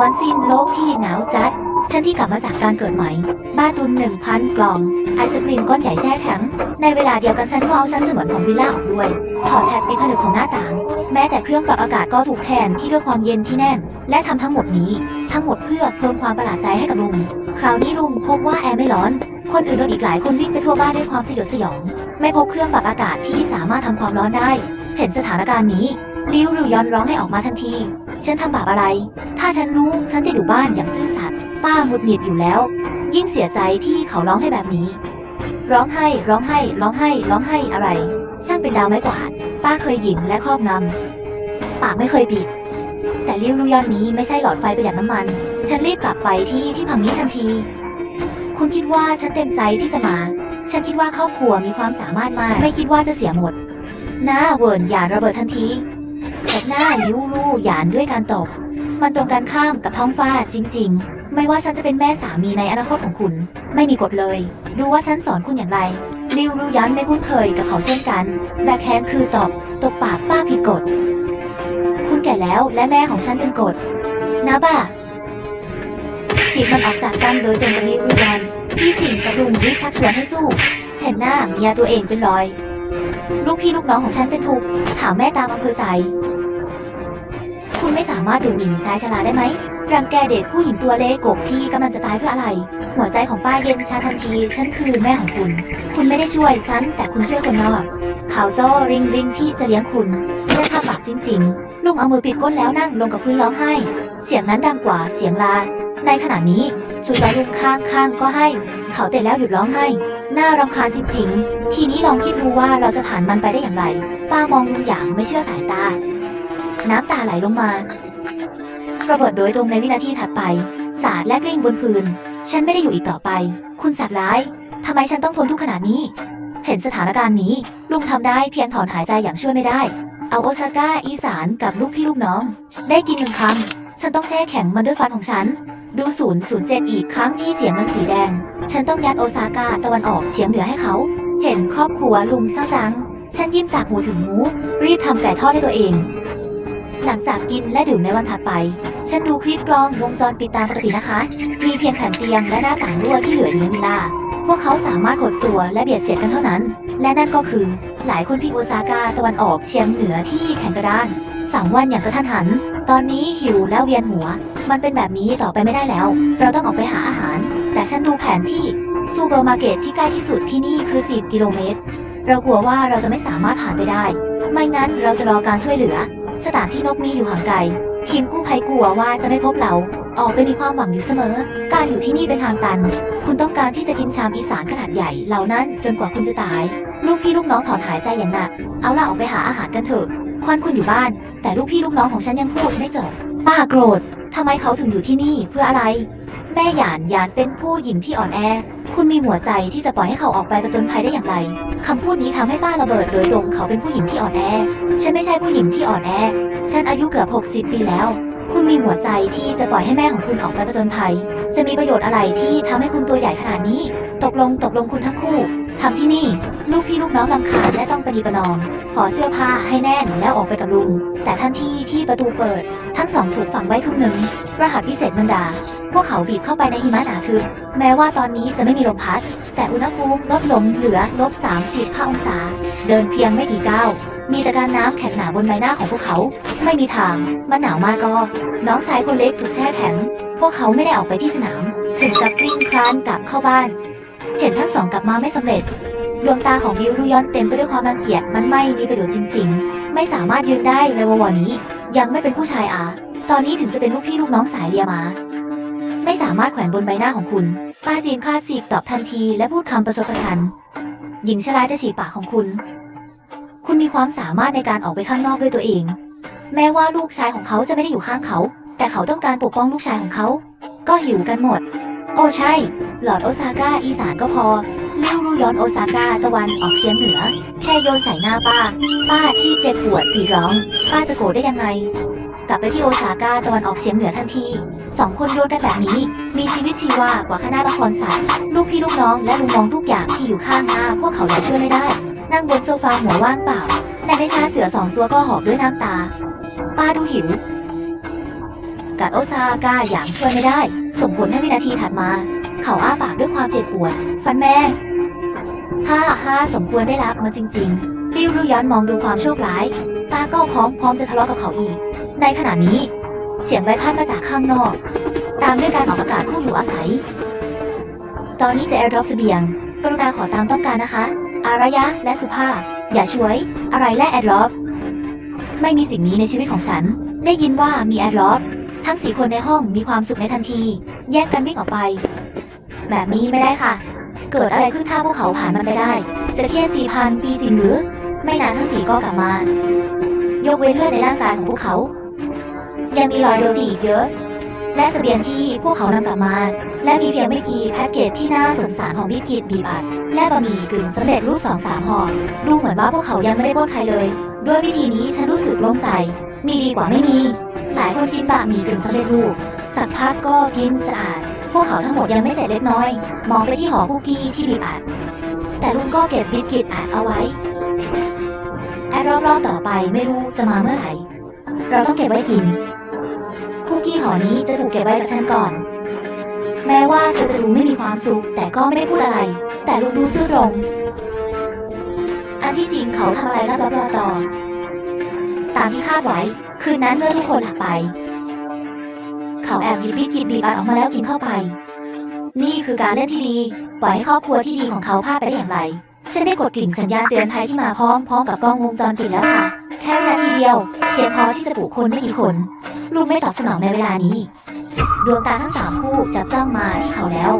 วันสิ้นโลกที่หนาวจัด ฉันที่กลับมาจากการเกิดใหม่ บ้าตุนหนึ่งพันกล่อง ไอศกรีมก้อนใหญ่แช่แข็ง ในเวลาเดียวกันฉันก็เอาชั้นเสมือนของวิลล่าออกด้วย ถอดแถบปิดผนึกของหน้าต่าง แม้แต่เครื่องปรับอากาศก็ถูกแทนที่ด้วยความเย็นที่แน่น และทำทั้งหมดนี้ ทั้งหมดเพื่อเพิ่มความประหลาดใจให้กับลุง คราวนี้ลุงพบว่าแอร์ไม่ร้อน คนอื่นโดนอีกหลายคนวิ่งไปทั่วบ้านด้วยความสยดสยอง ไม่พบเครื่องปรับอากาศที่สามารถทำความร้อนได้ เห็นสถานการณ์นี้ลิวริวยอนร้องให้ออกมาทันที ฉันทำบาปอะไร ถ้าฉันรู้ฉันจะอยู่บ้านอย่างซื่อสัตย์ป้าหงุดหงิดอยู่แล้ว ยิ่งเสียใจที่เขาร้องให้แบบนี้ ร้องไห้ร้องไห้ร้องไห้ร้องไห้อะไร ช่างเป็นดาวไม้กวาด ป้าเคยหยิงและครอบงำปากไม่เคยปิด แต่ริ้วรุยอนนี้ไม่ใช่หลอดไฟประหยัดน้ำมัน ฉันรีบกลับไปที่ที่พังนี้ทันที คุณคิดว่าฉันเต็มใจที่จะมา ฉันคิดว่าครอบครัวมีความสามารถมาก ไม่คิดว่าจะเสียหมดน้าเวิร์นหยาระเบิดทันที บหน้าลิ้วลู่หยานด้วยการตบ มันตรงกันข้ามกับท้องฟ้าจริง ๆ ไม่ว่าฉันจะเป็นแม่สามีในอนาคตของคุณ ไม่มีกฎเลย ดูว่าฉันสอนคุณอย่างไรริวรู้ยันไม่คุ้นเคยกับเขาเช่นกัน แบคแฮนคือตบตบปากป้าผิดกฎ คุณแก่แล้วและแม่ของฉันเป็นกฎนะบ้าฉีดมันออกจากกันโดยตรงกับริวรู้ยันที่สิงกระดุมรีบชักชวนให้สู้ เห็นหน้าเมียตัวเองเป็นรอย ลูกพี่ลูกน้องของฉันเป็นทุกข์ถามแม่ตามอำเภอใจ คุณไม่สามารถดูหมิ่นชายชราได้ไหม รังแกเด็กผู้หญิงตัวเล็กกบที่กำลังจะตายเพื่ออะไร หัวใจของป้าเย็นชาทันที ฉันคือแม่ของคุณ คุณไม่ได้ช่วยฉัน แต่คุณช่วยคนนอกเขาจ้อริงริงที่จะเลี้ยงคุณเรื่องข้าปากจริงๆลุงเอามือปิดก้นแล้วนั่งลงกับพื้นร้องไห้ เสียงนั้นดังกว่าเสียงลา ในขณะนี้จุดใจลุงข้างข้างๆก็ให้ เขาเตะแล้วหยุดร้องไห้ น่ารำคาญจริง ๆ ทีนี้ลองคิดดูว่าเราจะผ่านมันไปได้อย่างไร ป้ามองลุงอย่างไม่เชื่อสายตา น้ำตาไหลลงมาระเบิดโดยตรงในวินาทีถัดไป สาดและกลิ้งบนพื้น ฉันไม่ได้อยู่อีกต่อไป คุณสัตว์ร้าย ทำไมฉันต้องทนทุกข์ขนาดนี้ เห็นสถานการณ์นี้ ลุงทำได้เพียงถอนหายใจอย่างช่วยไม่ได้ เอาโอซาก้าอีสานกับลูกพี่ลูกน้อง ได้กินหนึ่งคำ ฉันต้องแช่แข็งมันด้วยฟันของฉัน ดูศูนย์ศูนย์เจ็ดอีกครั้งที่เสียงมันสีแดง ฉันต้องยัดโอซาก้าตะวันออกเฉียงเหนือให้เขา เห็นครอบครัวลุงเศร้าจัง ฉันยิ้มจากหูถึงหูรีบทำไก่ทอดให้ตัวเอง หลังจากกินและดื่มในวันถัดไป ฉันดูคลิปกล้องวงจรปิดตามปกตินะคะ มีเพียงแผ่นเตียงและหน้าต่างรั่วที่เหลืออยู่ในวิลล่าพวกเขาสามารถหดตัวและเบียดเสียดกันเท่านั้น และนั่นก็คือ หลายคนพิกโอซาก้าตะวันออกเฉียงเหนือที่แข็งกระด้านสามวันอย่างกระทันหัน ตอนนี้หิวแล้วเวียนหัว มันเป็นแบบนี้ต่อไปไม่ได้แล้ว เราต้องออกไปหาอาหาร แต่ฉันดูแผนที่ซูเปอร์มาร์เก็ตที่ใกล้ที่สุดที่นี่คือ 10 กิโลเมตร เรากลัวว่าเราจะไม่สามารถผ่านไปได้ ไม่งั้นเราจะรอการช่วยเหลือ สถานที่นกมีอยู่ห่างไกล ทีมกู้ภัยกลัวว่าจะไม่พบเรา ออกไปมีความหวังอยู่เสมอ การอยู่ที่นี่เป็นทางตัน คุณต้องการที่จะกินชามอีสานขนาดใหญ่เหล่านั้นจนกว่าคุณจะตาย ลูกพี่ลูกน้องถอนหายใจอย่างหนัก เอาล่ะออกไปหาอาหารกันเถอะ ควันคุณอยู่บ้าน แต่ลูกพี่ลูกน้องของฉันยังพูดไม่จบป้าโกรธทำไมเขาถึงอยู่ที่นี่เพื่ออะไร แม่หยานหยานเป็นผู้หญิงที่อ่อนแอ คุณมีหัวใจที่จะปล่อยให้เขาออกไปประจนภัยได้อย่างไรคำพูดนี้ทำให้ป้าระเบิดโดยตรงเขาเป็นผู้หญิงที่อ่อนแอ ฉันไม่ใช่ผู้หญิงที่อ่อนแอ ฉันอายุเกือบ 60 ปีแล้ว คุณมีหัวใจที่จะปล่อยให้แม่ของคุณออกไปประจนภัย จะมีประโยชน์อะไรที่ทำให้คุณตัวใหญ่ขนาดนี้ ตกลงตกลงคุณทั้งคู่ ทำที่นี่ ลูกพี่ลูกน้องลำคาญและต้องประนีประนอมห่อเสื้อผ้าให้แน่นแล้วออกไปกับลุง แต่ทันทีที่ประตูเปิด ทั้งสองถูกฝังไว้ครึ่งหนึ่ง รหัสพิเศษมันดา พวกเขาบีบเข้าไปในหิมะหนาทึบแม้ว่าตอนนี้จะไม่มีลมพัด แต่อุณหภูมิลดลงเหลือลบ35องศา เดินเพียงไม่กี่ก้าวมีแต่การน้ำแข็งหนาบนใบหน้าของพวกเขา ไม่มีทางมันหนาวมากก็ น้องชายคนเล็กถูกแช่แข็ง พวกเขาไม่ได้ออกไปที่สนาม ถึงกับกลิ้งคลานกลับเข้าบ้าน เห็นทั้งสองกลับมาไม่สำเร็จ ดวงตาของบิวรุยอนเต็มไปด้วยความรังเกียจมันไม่มีประโยชน์จริง ๆ ไม่สามารถยืนได้ในวันนี้ ยังไม่เป็นผู้ชายอาตอนนี้ถึงจะเป็นลูกพี่ลูกน้องสายเลียมา ไม่สามารถแขวนบนใบหน้าของคุณ ป้าจีนคลาดสีกตอบทันทีและพูดคำประชดประชัน หญิงชราจะฉีกปากของคุณ คุณมีความสามารถในการออกไปข้างนอกด้วยตัวเอง แม้ว่าลูกชายของเขาจะไม่ได้อยู่ข้างเขา แต่เขาต้องการปกป้องลูกชายของเขา ก็หิวกันหมด โอ้ใช่ หลอดโอซาก้าอีสานก็พอเลี้ยวรูย้อนโอซาก้าตะวันออกเฉียงเหนือ แค่โยนใส่หน้าป้า ป้าที่เจ็บปวดกรีร้อง ป้าจะโกรธได้ยังไง กลับไปที่โอซาก้าตะวันออกเฉียงเหนือทันทีสองคนโยนกันแบบนี้ มีชีวิตชีวากว่าคณะละครสัตว์ลูกพี่ลูกน้องและลุงมองทุกอย่างที่อยู่ข้างหน้า พวกเขาเลือเชื่อไม่ได้ นั่งบนโซฟาหัวว่างเปล่าในไม่ช้าเสือสองตัวก็หอบด้วยน้ำตา ป้าดูหิวกัดโอซาก้าอย่างช่วยไม่ได้ ส่งผลให้วินาทีถัดมา เขาอ้าปากด้วยความเจ็บปวด ฟันแม่ฮ่าฮ่าสมควรได้รับมันจริงๆริวรุย้อนมองดูความโชคร้าย ตาก็พร้อมพร้อมจะทะเลาะกับเขาอีก ในขณะนี้ เสียงใบพัดมาจากข้างนอก ตามด้วยการออกประกาศผู้อยู่อาศัย ตอนนี้จะแอร์ดรอปเสบียง กรุณาขอตามต้องการนะคะ อารยะและสุภาพ อย่าช่วย อะไรและแอร์ดลอปไม่มีสิ่งนี้ในชีวิตของฉัน ได้ยินว่ามีแอร์ดลอป ทั้งสี่คนในห้องมีความสุขในทันที แยกกันวิ่งออกไป แบบนี้ไม่ได้ค่ะ เกิดอะไรขึ้นถ้าพวกเขาผ่านมันไปได้ จะเทียนตีพันปีจริงหรือ ไม่นานทั้งสี่ก็กลับมา ยกเว้นเลือดในร่างกายของพวกเขา ยังมีรอยโดนตีอีกเยอะ และเสบียงที่พวกเขานำกลับมา และมีเพียงไม่กี่แพ็กเกจที่น่าสงสารของบิกิตบีบัตและบะหมี่กึ่งสำเร็จรูปสองสามห่อดูเหมือนว่าพวกเขายังไม่ได้โบนใครเลย ด้วยวิธีนี้ฉันรู้สึกโล่งใจ มีดีกว่าไม่มี หลายคนกินบะหมี่กึ่งสำเร็จรูปสักพักก็กินสะอาด พวกเขาทั้งหมดยังไม่เสร็จเล็กน้อย มองไปที่ห่อคุกกี้ที่บีบัดแต่ลุงก็เก็บบิกิตอัดเอาไว้แอดรอบๆต่อไปไม่รู้จะมาเมื่อไหร่เราต้องเก็บไว้กิน คุกกี้ห่อนี้จะถูกเก็บไว้กับฉันก่อน แม้ว่าเธอจะดูไม่มีความสุข แต่ก็ไม่ได้พูดอะไร แต่ลุงดูซื่อตรง อันที่จริงเขาทำอะไรลับๆรอต่อ ตามที่คาดไว้ คืนนั้นเมื่อทุกคนหลับไป เขาแอบหยิบบิสกิตบีบอัดออกมาแล้วกินเข้าไป นี่คือการเล่นที่ดี ปล่อยให้ครอบครัวที่ดีของเขาพลาดไปได้อย่างไร ฉันได้กดกริ่งสัญญาณเตือนภัยที่มาพร้อมพร้อมกับกล้องวงจรปิดแล้วค่ะ แค่นาทีเดียวเพียงพอที่จะปลุกคนไม่กี่คน ลูกไม่ตอบสนองในเวลานี้ ดวงตาทั้งสามคู่จับจ้องมาที่เขาแล้ว